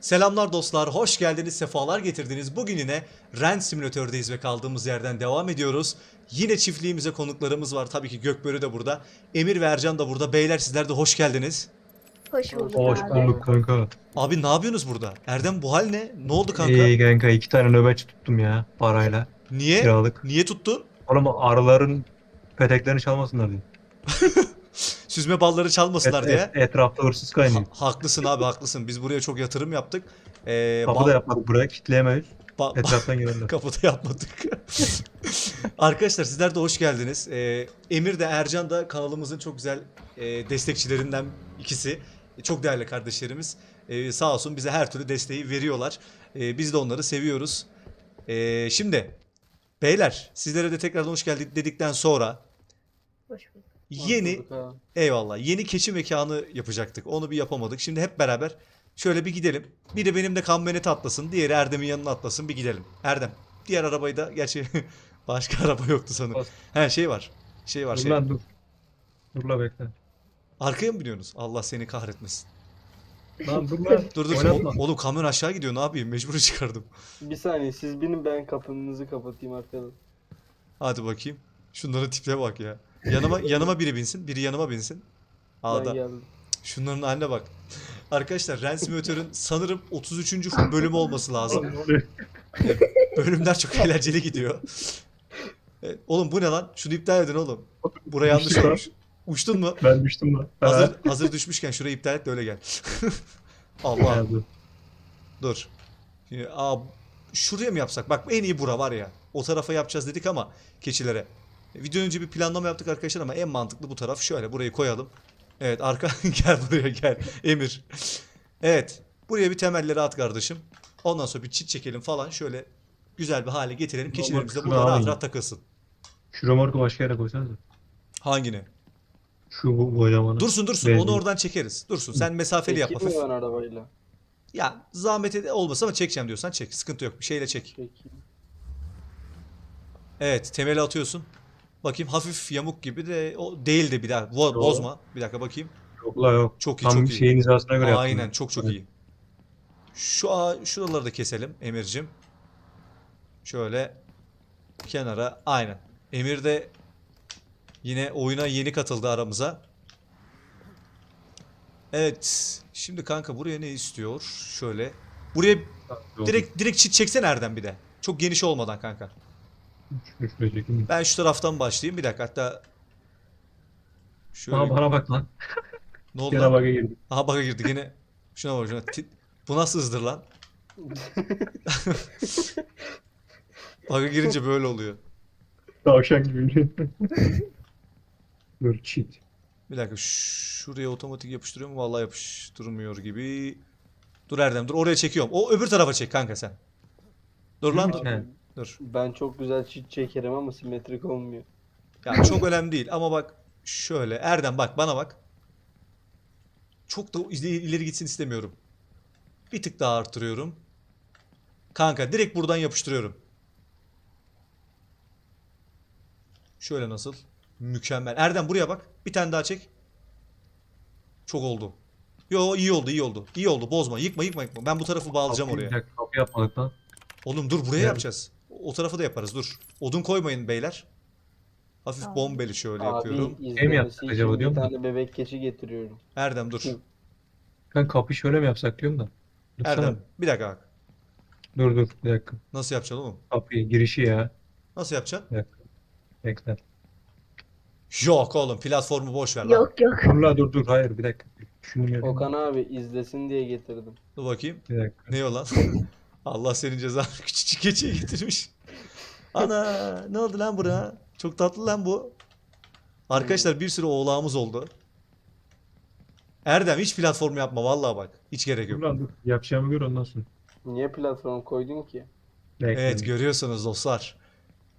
Selamlar dostlar, hoş geldiniz, sefalar getirdiniz. Bugün yine Rent Simülatör'deyiz ve kaldığımız yerden devam ediyoruz. Yine çiftliğimize konuklarımız var. Tabii ki Gökbörü de burada. Emir ve Ercan da burada. Beyler sizler de hoş geldiniz. Hoş bulduk Hoş abi. bulduk kanka. Abi ne yapıyorsunuz burada? Erdem bu hal ne? Ne oldu kanka? İyi kanka iki tane nöbetçi tuttum ya parayla Niye? kiralık. Niye tuttun? Oğlum arıların peteklerini çalmasınlar diye. Süzme balları çalmasınlar Et- diye. et- etrafta hırsız kaynıyor. Ha- haklısın abi haklısın. Biz buraya çok yatırım yaptık. Ee, Kapı da yapmadık buraya kitleyemeyiz. ba- Etraftan gelirler. Kapıda yapmadık. Arkadaşlar sizler de hoş geldiniz. Ee, Emir de Ercan da kanalımızın çok güzel e, destekçilerinden ikisi. E, Çok değerli kardeşlerimiz. Ee, sağ olsun bize her türlü desteği veriyorlar. Ee, biz de onları seviyoruz. Ee, şimdi beyler sizlere de tekrardan hoş geldik dedikten sonra Hoş bulduk. Yeni eyvallah yeni keçi mekanı yapacaktık. Onu bir yapamadık. Şimdi hep beraber şöyle bir gidelim. Biri benim de kamyonete atlasın. Diğeri Erdem'in yanına atlasın. Bir gidelim. Erdem. Diğer arabayı da gerçi başka araba yoktu sanırım. He şey var. Şey var Dur şey. lan dur. Dur la bekle. Arkaya mı biniyorsunuz? Allah seni kahretmesin. Lan dur lan. Dur dur. Oynatma. Oğlum kamyon aşağı gidiyor. Ne yapayım? Mecbur çıkardım. Bir saniye siz binin ben kapınızı kapatayım arkadan. Hadi bakayım. Şunların tipine bak ya. Yanıma yanıma biri binsin. Biri yanıma binsin. Ben Ağda. geldim. Şunların haline bak. Arkadaşlar Ren Simulator'ın sanırım 33. bölümü olması lazım. Lan ne oluyor? Bölümler çok eğlenceli gidiyor. Evet, oğlum bu ne lan? Şunu iptal edin oğlum. Buraya yanlış lan. olmuş. Uçtun mu? Ben düştüm lan. Hazır, hazır düşmüşken şurayı iptal et de öyle gel. Allah Ha, dur. dur. Şimdi, aa, şuraya mı yapsak? Bak en iyi bura var ya. O tarafa yapacağız dedik ama keçilere. Video önce bir planlama yaptık arkadaşlar ama en mantıklı bu taraf. Şöyle burayı koyalım. Evet arka gel buraya gel. Emir. Evet. Buraya bir temelleri at kardeşim. Ondan sonra bir çit çekelim falan. Şöyle güzel bir hale getirelim. Keçilerimiz de burada rahat rahat takılsın. Şu römorku başka yere koysanıza. Hangini? Şu bu kocamanı. Dursun dursun Benzin. onu oradan çekeriz. Dursun sen mesafeli yap Çekeyim mi ben arabayla? Ya zahmet ede- olmasa ama çekeceğim diyorsan çek. Sıkıntı yok. Bir şeyle çek. Çekeyim. Evet temeli atıyorsun. Bakayım hafif yamuk gibi de o değil de bir daha bo- bozma. Bir dakika bakayım. Yok la yok. Çok iyi Tam çok iyi. şeyin hizasına göre yaptım. Aynen çok çok Evet. iyi. Şu a- şuraları da keselim Emir'cim. Şöyle kenara aynen. Emir de yine oyuna yeni katıldı aramıza. Evet. Şimdi kanka buraya ne istiyor? Şöyle. Buraya direkt direkt çit çeksen Erdem bir de. Çok geniş olmadan kanka. Ben şu taraftan başlayayım. Bir dakika hatta şöyle Bana, bana bak lan. ne oldu? Yine lan? bug'a girdim. Aha baka girdi yine. Şuna bak şuna. Bu nasıl hızdır lan? Baka girince böyle oluyor. Tavşan gibi. Dur cheat. Bir dakika şuraya otomatik yapıştırıyor mu? Vallahi yapıştırmıyor gibi. Dur Erdem dur oraya çekiyorum. O öbür tarafa çek kanka sen. Dur lan dur. He. Dur. Ben çok güzel çit çekerim ama simetrik olmuyor. Ya çok önemli değil ama bak şöyle Erdem bak bana bak. Çok da ileri gitsin istemiyorum. Bir tık daha arttırıyorum. Kanka direkt buradan yapıştırıyorum. Şöyle nasıl? Mükemmel. Erdem buraya bak. Bir tane daha çek. Çok oldu. Yo iyi oldu iyi oldu. İyi oldu bozma yıkma yıkma yıkma. Ben bu tarafı bağlayacağım oraya. Kapı yapmadık lan. Oğlum dur buraya yapacağız. O tarafı da yaparız dur. Odun koymayın beyler. Hafif Tamam. bombeli şöyle Abi yapıyorum. izlemesi yaptık için acaba bir da. tane bebek keçi getiriyorum. Erdem dur. Hı. Ben kapıyı şöyle mi yapsak diyorum da. Dursana. Erdem bir dakika bak. Dur dur bir dakika. Nasıl yapacaksın oğlum? Kapıyı girişi ya. Nasıl yapacaksın? Bekle. Yok oğlum platformu boş ver lan. Yok yok. Dur la dur dur hayır bir dakika. Şunu. Okan abi izlesin diye getirdim. Dur bakayım. Bir dakika. Ne o lan? Allah senin cezanı küçücük keçiye getirmiş. Ana ne oldu lan buna? Çok tatlı lan bu. Arkadaşlar bir sürü oğlağımız oldu. Erdem hiç platform yapma vallahi bak. Hiç gerek yok. lan dur. Yapacağımı gör ondan sonra. Niye platform koydun ki? Bekle. Evet görüyorsunuz dostlar.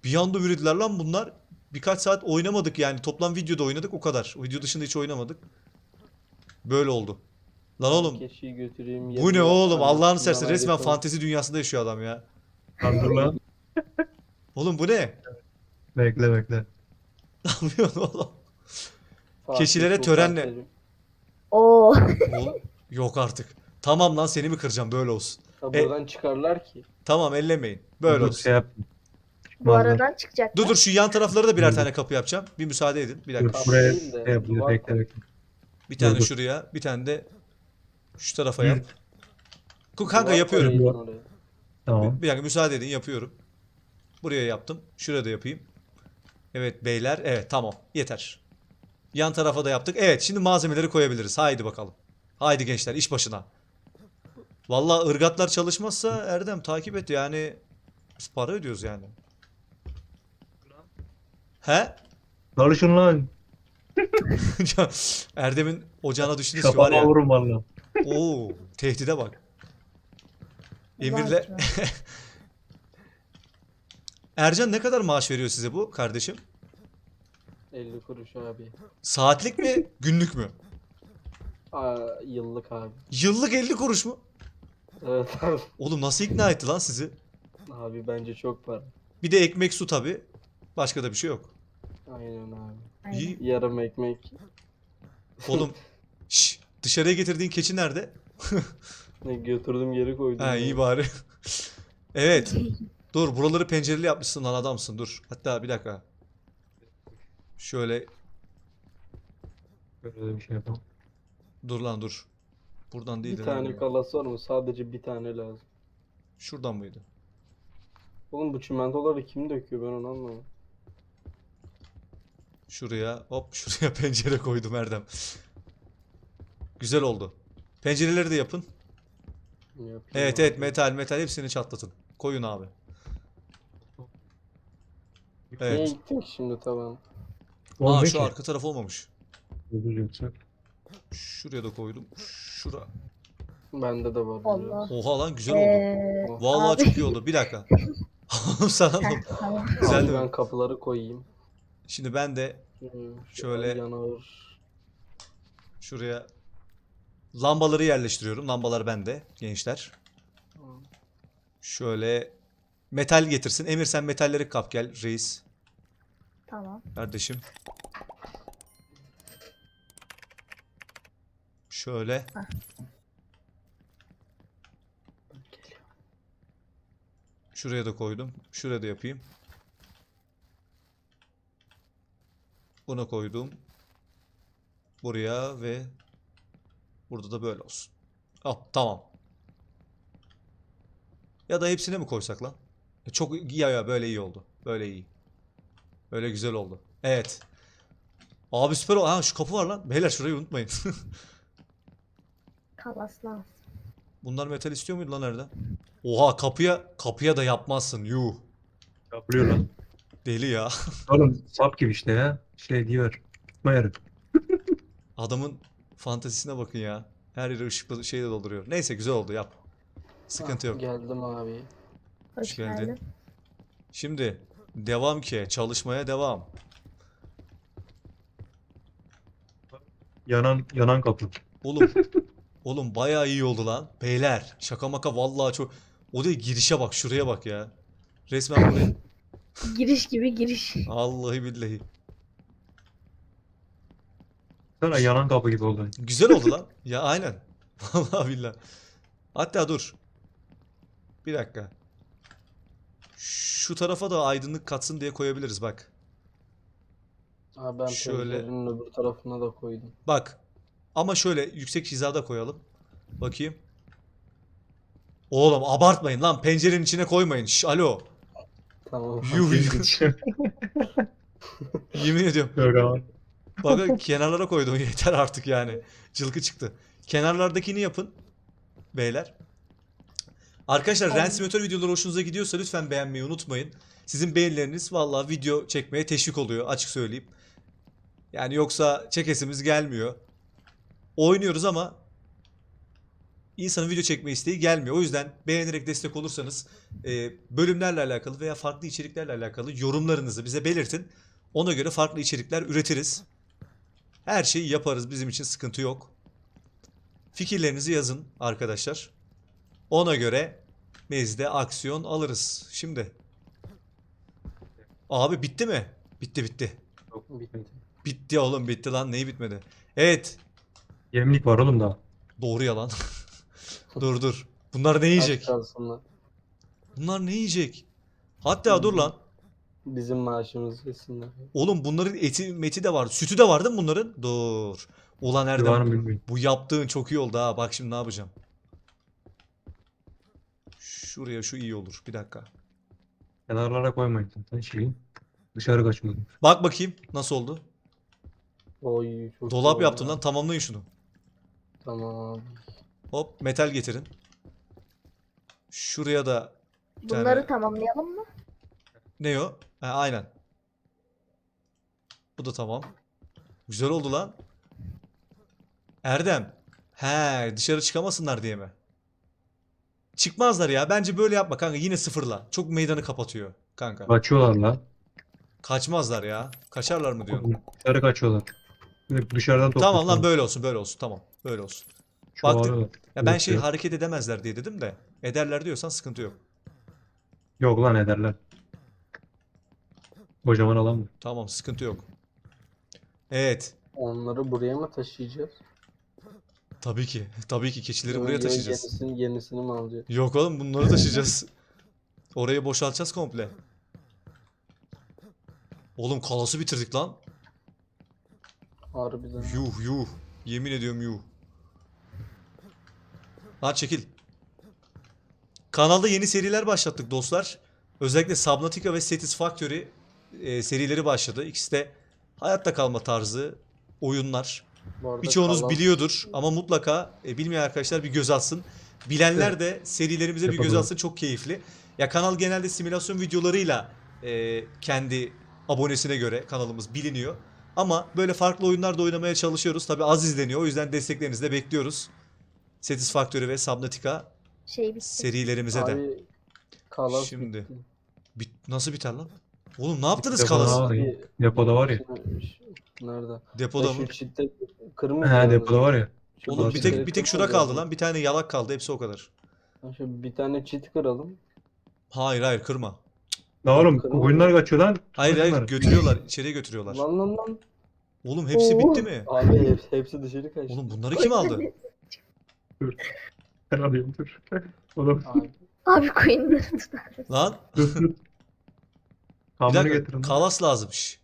Bir anda yürüdüler lan bunlar. Birkaç saat oynamadık yani. Toplam videoda oynadık o kadar. Video dışında hiç oynamadık. Böyle oldu. Lan oğlum götüreyim. bu ne oğlum Allah'ını seversen resmen fantezi dünyasında yaşıyor adam ya. Lan dur lan. Oğlum bu ne? Bekle bekle. Ne yapıyorsun oğlum? Fatih Keçilere Sultan törenle- Selim. Oo. Oğlum, yok artık. Tamam lan seni mi kıracağım böyle olsun. Ha, E- buradan çıkarlar ki. Tamam ellemeyin. Böyle Dur, olsun. Şey yap. Bu aradan çıkacak. Dur dur şu yan taraflara da birer tane kapı yapacağım. Bir müsaade edin. Bir Dur, dakika. Buraya şey yapıyor. duvar Bekle bekle. Bir tane Dur, dur. şuraya, bir tane de şu tarafa yap. Kanka Duvar yapıyorum. koyayım oraya. Tamam. Bir dakika müsaade edin yapıyorum. Buraya yaptım. Şuraya da yapayım. Evet beyler. Evet tamam. Yeter. Yan tarafa da yaptık. Evet şimdi malzemeleri koyabiliriz. Haydi bakalım. Haydi gençler iş başına. Vallahi ırgatlar çalışmazsa Erdem takip et yani. Biz para ödüyoruz yani. He? Çalışın lan. Erdem'in ocağına düştünüz ki var ya. vurun valla. Oo, tehdide bak. Emir'le. Ercan ne kadar maaş veriyor size bu kardeşim? 50 kuruş abi. Saatlik mi, günlük mü? Aa, yıllık abi. Yıllık 50 kuruş mu? Evet abi. Oğlum nasıl ikna etti lan sizi? Abi bence çok para. Bir de ekmek su tabi. Başka da bir şey yok. Aynen abi. İyi. Yarım ekmek. Oğlum şş, dışarıya getirdiğin keçi nerede? Ne götürdüm geri koydum. Ha ya. iyi bari. evet. Dur buraları pencereli yapmışsın lan adamsın dur. Hatta bir dakika. Şöyle Böyle bir şey yapalım. dur lan dur. Buradan değil Bir tane kalas var mı? Sadece bir tane lazım. Şuradan mıydı? Oğlum bu çimentoları kim döküyor ben onu anlamadım. Şuraya hop şuraya pencere koydum Erdem. Güzel oldu. Pencereleri de yapın. Yapayım Evet abi. evet metal metal hepsini çatlatın. Koyun abi. Niye Evet. gittin ki şimdi taban? Aa şu ki. arka taraf olmamış. Şuraya da koydum. Şura. Bende de var. Allah. Oha lan güzel oldu. Ee, Vallahi abi. çok iyi oldu. Bir dakika. Oğlum sana oğlum. Heh, tamam. Güzel Abi değil mi? ben kapıları koyayım. Şimdi ben de Hmm, Şöyle- şuraya lambaları yerleştiriyorum. Lambalar bende gençler. Tamam. Şöyle metal getirsin. Emir sen metalleri kap gel reis Tamam. kardeşim. Şöyle. Şuraya da koydum. Şuraya da yapayım. Buna koydum. Buraya ve burada da böyle olsun. Ah tamam. Ya da hepsine mi koysak lan? Çok ya ya böyle iyi oldu. Böyle iyi. Böyle güzel oldu. Evet. Abi süper oldu. Ha şu kapı var lan. Beyler şurayı unutmayın. Kalas lazım. Bunlar metal istiyor muydu lan Erdem? Oha kapıya kapıya da yapmazsın. Yuh. Yapılıyor lan. Deli ya. Oğlum sap gibi işte ya. Şey diyor. Tutma. Adamın fantezisine bakın ya. Her yeri ışıklı şeyle dolduruyor. Neyse güzel oldu yap. Sıkıntı Ah, yok. Geldim abi. Hoş, Hoş geldin. geldin. Şimdi devam ki çalışmaya devam. Yanan yanan kapı. Oğlum oğlum bayağı iyi oldu lan. Beyler şaka maka vallahi çok. O da girişe bak şuraya bak ya. Resmen buraya. Giriş gibi giriş. Vallahi billahi. Sana yanan kapı gibi oldu. Güzel oldu lan. Ya aynen. Vallahi billahi. Hatta dur. Bir dakika. Şu tarafa da aydınlık katsın diye koyabiliriz bak. Abi ben Şöyle. pencerenin öbür tarafına da koydum. Bak. Ama şöyle yüksek hizada koyalım. Bakayım. Oğlum abartmayın lan. Pencerenin içine koymayın. Şş, alo. Tamam. Yuh yuh. Yemin ediyorum. Yok. Bak kenarlara koydum yeter artık yani. Cılkı çıktı. Kenarlardakini yapın. Beyler. Arkadaşlar Tamam. Ren Simulator videoları hoşunuza gidiyorsa lütfen beğenmeyi unutmayın. Sizin beğenileriniz vallahi video çekmeye teşvik oluyor açık söyleyeyim. Yani yoksa çekesimiz gelmiyor. Oynuyoruz ama insanın video çekme isteği gelmiyor. O yüzden beğenerek destek olursanız e, bölümlerle alakalı veya farklı içeriklerle alakalı yorumlarınızı bize belirtin. Ona göre farklı içerikler üretiriz. Her şeyi yaparız. Bizim için sıkıntı yok. Fikirlerinizi yazın arkadaşlar. Ona göre biz de aksiyon alırız. Şimdi. Abi bitti mi? Bitti bitti. Bitti. Bitti oğlum bitti lan. Neyi bitmedi? Evet. Yemlik var oğlum daha. Doğru yalan. dur dur. Bunlar ne yiyecek? Bunlar ne yiyecek? Hatta dur lan. Bizim maaşımızı yesinler. Oğlum bunların eti meti de var. Sütü de var değil mi bunların? Dur. Ulan Erdem bu yaptığın çok iyi oldu ha. Bak şimdi ne yapacağım. Şuraya şu iyi olur. Bir dakika. Kenarlara koymayın zaten şeyi. Dışarı kaçmadım. Bak bakayım nasıl oldu. Oy çok Dolap yaptım ya. lan. Tamamlayın şunu. Tamam. Hop metal getirin. Şuraya da bir tane- Bunları tamamlayalım mı? Ne o? Ha, aynen. Bu da tamam. Güzel oldu lan. Erdem. He, dışarı çıkamasınlar diye mi? Çıkmazlar ya. Bence böyle yapma kanka. Yine sıfırla. Çok meydanı kapatıyor kanka. Kaçıyorlar la. Kaçmazlar ya. Kaçarlar mı diyorsun? Dışarı kaçıyorlar. Direkt dışarıdan Tamam lan topluyorlar. böyle olsun, böyle olsun. Tamam. Böyle olsun. baktık. Çoğalıyorlar. Ya ben şey hareket edemezler diye dedim de. Ederler diyorsan sıkıntı yok. Yok lan ederler. Kocaman alan mı? Tamam, sıkıntı yok. Evet. Onları buraya mı taşıyacağız? Tabii ki. Tabii ki keçileri buraya Ya taşıyacağız. Yenisini, yenisini mi alacağız? Yok oğlum bunları taşıyacağız. Orayı boşaltacağız komple. Oğlum kalası bitirdik lan. Harbiden. Yuh yuh. Yemin ediyorum yuh. Lan çekil. Kanalda yeni seriler başlattık dostlar. Özellikle Subnautica ve Satisfactory e, serileri başladı. İkisi de hayatta kalma tarzı oyunlar. Birçoğunuz kalan- biliyordur ama mutlaka e, bilmeyen arkadaşlar bir göz atsın. Bilenler de serilerimize bir göz atsın çok keyifli. Ya kanal genelde simülasyon videolarıyla e, kendi abonesine göre kanalımız biliniyor. Ama böyle farklı oyunlar da oynamaya çalışıyoruz. Tabi az izleniyor o yüzden desteklerinizi de bekliyoruz. Satisfactory ve Subnautica Şey bitti. serilerimize de. Abi kalas Şimdi. bitti. Bit- nasıl biter lan? Oğlum ne yaptınız Depoda kalası? var ya. Bir- Depoda var ya. Nerede? Depoda mı? Çitte kırmızı. He yalnız. depoda var ya. Şu Oğlum bir tek bir tek şura kaldı lan. Bir tane yalak kaldı. Hepsi o kadar. Şu bir tane çit kıralım. Hayır hayır kırma. La oğlum Kırmızı. oyunlar kaçıyor lan. Hayır hayır Bunlar. götürüyorlar. içeriye götürüyorlar. Lan lan lan. Oğlum hepsi bitti mi? Abi hep- hepsi dışarı kaçtı. Oğlum bunları kim aldı? Ben alayım dur. Oğlum Abi, Abi tutar. Lan dur dur. bir Kamyonu dakika getirin. kalas lazımmış.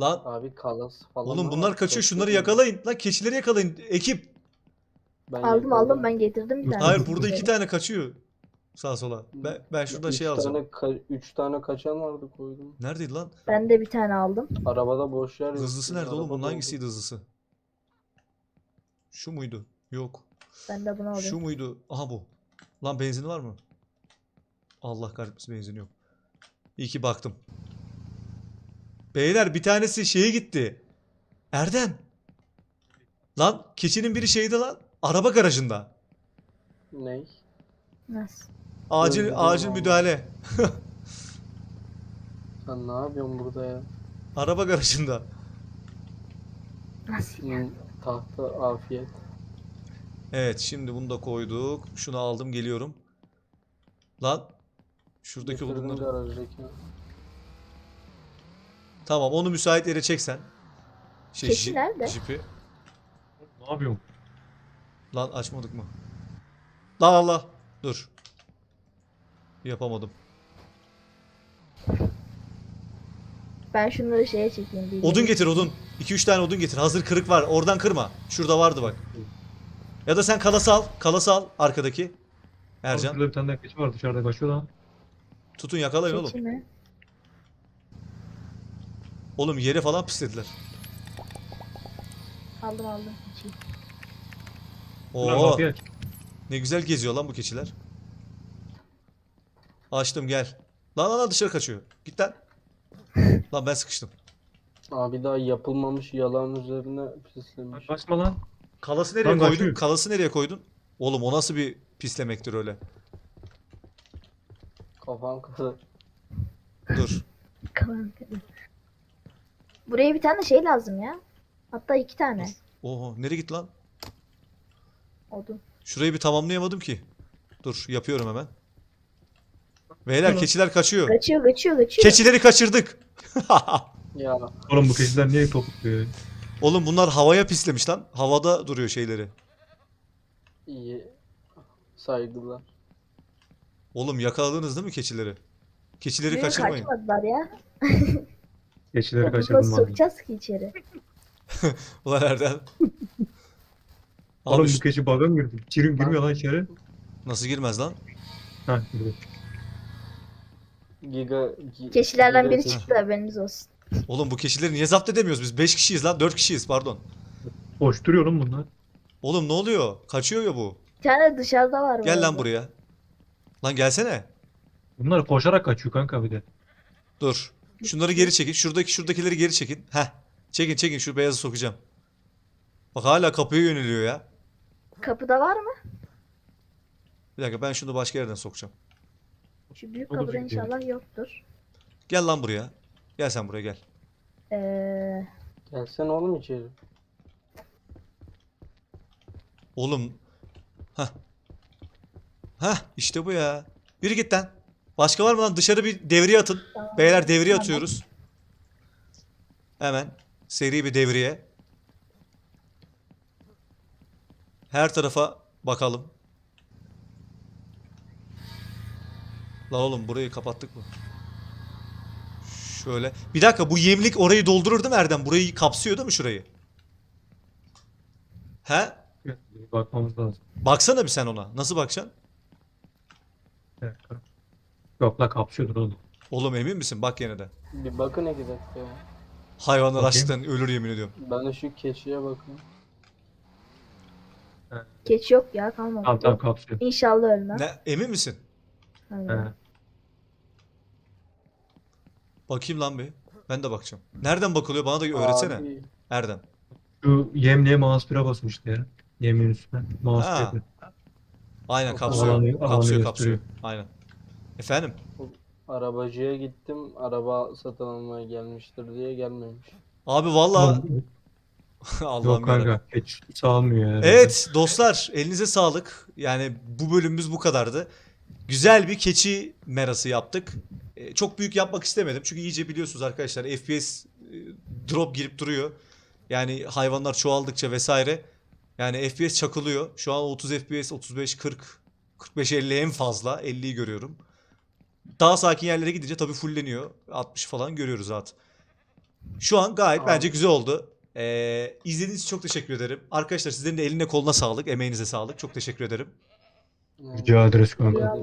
Lan abi kalas falan. oğlum var. bunlar kaçıyor şunları yakalayın. Lan keçileri yakalayın. Ekip. Ben Aldım yakaladım. aldım ben getirdim bir tane. Hayır burada iki tane kaçıyor. Sağa sola. Ben, ben şuradan Üç şey alacağım. Tane ka- üç tane kaçan vardı koydum. Neredeydi lan? Ben de bir tane aldım. Arabada boş yer yok. Hızlısı nerede oğlum? Bunun hangisiydi hızlısı? Şu muydu? Yok. Ben de bunu alayım. Şu muydu? Aha bu. Lan benzin var mı? Allah kahretmesin benzin yok. İyi ki baktım. Beyler bir tanesi şeye gitti. Erdem. Lan keçinin biri şeyde lan. Araba garajında. Ney? Nasıl? Acil Öldürdüm acil müdahale. Sen ne yapıyorsun burada ya? Araba garajında. Nasıl? Tahta afiyet. Evet şimdi bunu da koyduk. Şunu aldım geliyorum. Lan. Şuradaki odunları. Tamam onu müsait yere çeksen. Şey, Keçi nerede? Jipi. Ne yapıyorsun? Lan açmadık mı? Lan Allah. Dur. Yapamadım. Ben şunları şeye çekeyim. bir Odun getir odun. 2-3 tane odun getir. Hazır kırık var. Oradan kırma. Şurada vardı bak. Ya da sen kalası al. Kalası al arkadaki. Ercan. Şurada bir tane daha keçi var dışarıda kaçıyor lan. Tutun yakalayın oğlum. Keçi mi? Oğlum yere falan pislediler. Aldım aldım. Ulan Oo. Ne güzel geziyor lan bu keçiler. Açtım gel. Lan lan lan dışarı kaçıyor. Git lan. Lan ben sıkıştım. Abi daha yapılmamış yalan üzerine pislemiş. Kaçma lan. Kalası nereye Lan koydun? kaçıyor. Kalası nereye koydun? Oğlum o nasıl bir pislemektir öyle? Kafam kadar. Dur. Kalan kadar. Buraya bir tane şey lazım ya. Hatta iki tane Oho nereye gitti lan? odun. Şurayı bir tamamlayamadım ki. Dur yapıyorum hemen. Beyler Tamam. keçiler kaçıyor. Kaçıyor kaçıyor kaçıyor. Keçileri kaçırdık. Ya Oğlum bu keçiler niye topukluyor? ya? Oğlum bunlar havaya pislemiş lan. Havada duruyor şeyleri. iyi. Saygılar. Oğlum yakaladınız değil mi keçileri? Keçileri Bugün kaçırmayın. kaçmadılar ya. Geçileri kaçırdım abi. sokacağız ki içeri. Ulan Erdem. Oğlum Abi bu şu- keçi baga mı girdi? Çirim girmiyor lan içeri. nasıl girmez lan? Heh girdi. Giga... gi- Keçilerden giga biri çıktı haberiniz olsun. Oğlum bu keçileri niye zapt edemiyoruz biz? 5 kişiyiz lan 4 kişiyiz pardon. Boş duruyor oğlum bunlar. Oğlum ne oluyor? Kaçıyor ya bu. Bir tane dışarıda var. bu Gel lan buraya. Lan gelsene. Bunlar koşarak kaçıyor kanka bir de. Dur. Şunları geri çekin. Şuradaki şuradakileri geri çekin. Heh. Çekin çekin şu beyazı sokacağım. Bak hala kapıya yöneliyor ya. Kapıda var mı? Bir dakika ben şunu başka yerden sokacağım. Şu büyük kapıda çünkü. inşallah yoktur. Gel lan buraya. Gel sen buraya gel. Ee, Gelsene oğlum içeri. Oğlum. Hah. Hah işte bu ya. Yürü git lan. Başka var mı lan? Dışarı bir devriye atın. tamam. Beyler devriye Tamam. atıyoruz. Hemen. Seri bir devriye. Her tarafa bakalım. La oğlum burayı kapattık mı? Şöyle. Bir dakika bu yemlik orayı doldurur değil mi Erdem? Burayı kapsıyor değil mi şurayı? He? Bakmamız lazım. Baksana bir sen ona. Nasıl bakacaksın? Dakika. Yok la kapsıyordur oğlum. Oğlum emin misin? Bak yine de. Bir bakın iki dakika ya. Hayvanlar Bakayım. açlıktan ölür yemin ediyorum. Ben de şu keçiye bakayım. Geç yok ya kalmadı. Tamam tamam kapsıyor. İnşallah ölmem. Ne? Emin misin? Aynen. He. Bakayım lan bir. Ben de bakacağım. Nereden bakılıyor? Bana da öğretsene. Abi, Erdem. Şu yemliğe mouse 1'e basmıştı ya. Yemin üstüne. Mouse Ha. 1'e. Aynen Alanı- kapsıyor. alanı kapsıyor gösteriyor. kapsıyor. Aynen. Efendim? arabacıya gittim. Araba satın almaya gelmiştir diye gelmemiş. Abi valla Allah'ım Yok kanka. Hiç sağlamıyor ya. Evet dostlar elinize sağlık. Yani bu bölümümüz bu kadardı. Güzel bir keçi merası yaptık. Ee, çok büyük yapmak istemedim. Çünkü iyice biliyorsunuz arkadaşlar FPS e, drop girip duruyor. Yani hayvanlar çoğaldıkça vesaire. Yani FPS çakılıyor. Şu an 30 FPS, 35, 40, 45, 50 en fazla. 50'yi görüyorum. Daha sakin yerlere gidince tabii fulleniyor. 60 falan görüyoruz rahat. Şu an gayet Abi. bence güzel oldu. Ee, izlediğiniz için çok teşekkür ederim. Arkadaşlar sizlerin de eline koluna sağlık, emeğinize sağlık. Çok teşekkür ederim. Rica ederiz kanka.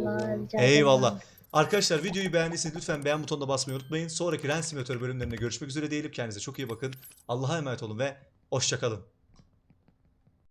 Eyvallah. Arkadaşlar videoyu beğendiyseniz lütfen beğen butonuna basmayı unutmayın. Sonraki Ren Simulator bölümlerinde görüşmek üzere diyelim. Kendinize çok iyi bakın. Allah'a emanet olun ve hoşçakalın.